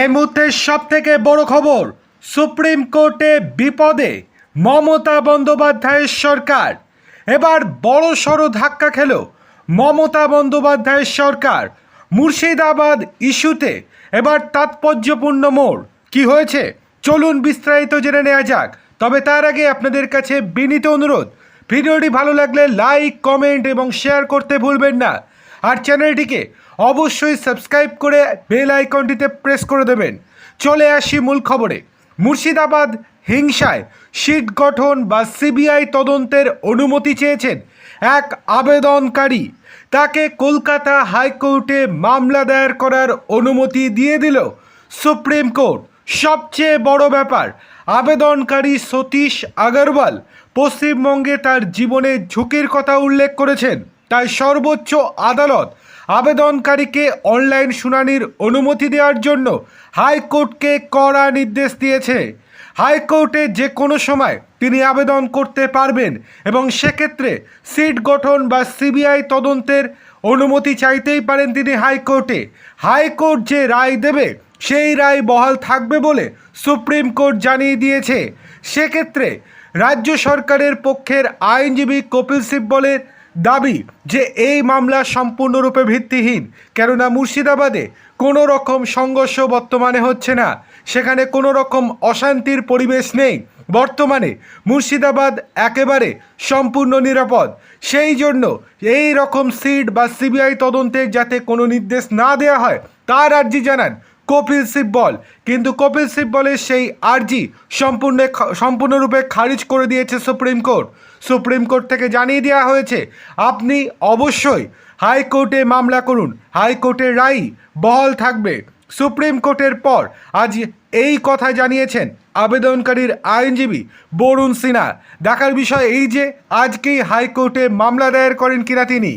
এই মুহূর্তে সব থেকে বড় খবর, সুপ্রিম কোর্টে বিপদে মমতা বন্দ্যোপাধ্যায়ের সরকার। এবার বড় সড়ো ধাক্কা খেল মমতা বন্দ্যোপাধ্যায়ের সরকার। মুর্শিদাবাদ ইস্যুতে এবার তাৎপর্যপূর্ণ মোড়। কি হয়েছে? চলুন বিস্তারিত জেনে নেওয়া যাক। তবে তার আগে আপনাদের কাছে বিনীত অনুরোধ, ভিডিওটি ভালো লাগলে লাইক, কমেন্ট এবং শেয়ার করতে ভুলবেন না। আর চ্যানেলটিকে অবশ্যই সাবস্ক্রাইব করে বেল আইকনটিতে প্রেস করে দেবেন। চলে আসি মূল খবরে। মুর্শিদাবাদ হিংসায় সিট গঠন বা সিবিআই তদন্তের অনুমতি চেয়েছেন এক আবেদনকারী। তাকে কলকাতা হাইকোর্টে মামলা দায়ের করার অনুমতি দিয়ে দিল সুপ্রিম কোর্ট। সবচেয়ে বড় ব্যাপার, আবেদনকারী সতীশ আগরওয়াল পশ্চিমবঙ্গে তার জীবনে ঝুঁকির কথা উল্লেখ করেছেন। তাই সর্বোচ্চ আদালত আবেদনকারীকে অনলাইন শুনানির অনুমতি দেওয়ার জন্য হাইকোর্টকে কড়া নির্দেশ দিয়েছে। হাইকোর্টে যে কোনো সময় তিনি আবেদন করতে পারবেন এবং সেক্ষেত্রে সিট গঠন বা সিবিআই তদন্তের অনুমতি চাইতেই পারেন তিনি হাইকোর্টে। হাইকোর্ট যে রায় দেবে সেই রায় বহাল থাকবে বলে সুপ্রিম কোর্ট জানিয়ে দিয়েছে। সেক্ষেত্রে রাজ্য সরকারের পক্ষের আইনজীবী কপিল সিব্বলের দাবি যে এই মামলা সম্পূর্ণরূপে ভিত্তিহীন, কেননা মুর্শিদাবাদে কোনো রকম সংঘর্ষ বর্তমানে হচ্ছে না। সেখানে কোনো রকম অশান্তির পরিবেশ নেই। বর্তমানে মুর্শিদাবাদ একেবারে সম্পূর্ণ নিরাপদ। সেই জন্য এই রকম সিট বা সিবিআই তদন্তের যাতে কোনো নির্দেশ না দেওয়া হয়, তার আর্জি জানান কপিল সিব্বল কিন্তু কপিল সিব্বলের সেই আর্জি সম্পূর্ণ সম্পূর্ণরূপে খারিজ করে দিয়েছে সুপ্রিম কোর্ট। সুপ্রিম কোর্ট থেকে জানিয়ে দেওয়া হয়েছে, আপনি অবশ্যই হাইকোর্টে মামলা করুন। হাইকোর্টের রায় বহাল থাকবে। সুপ্রিম কোর্টের পর আজ এই কথা জানিয়েছেন আবেদনকারীর আইনজীবী বরুণ সিনহা। দেখার বিষয় এই যে, আজকেই হাইকোর্টে মামলা দায়ের করেন কিনা তিনি।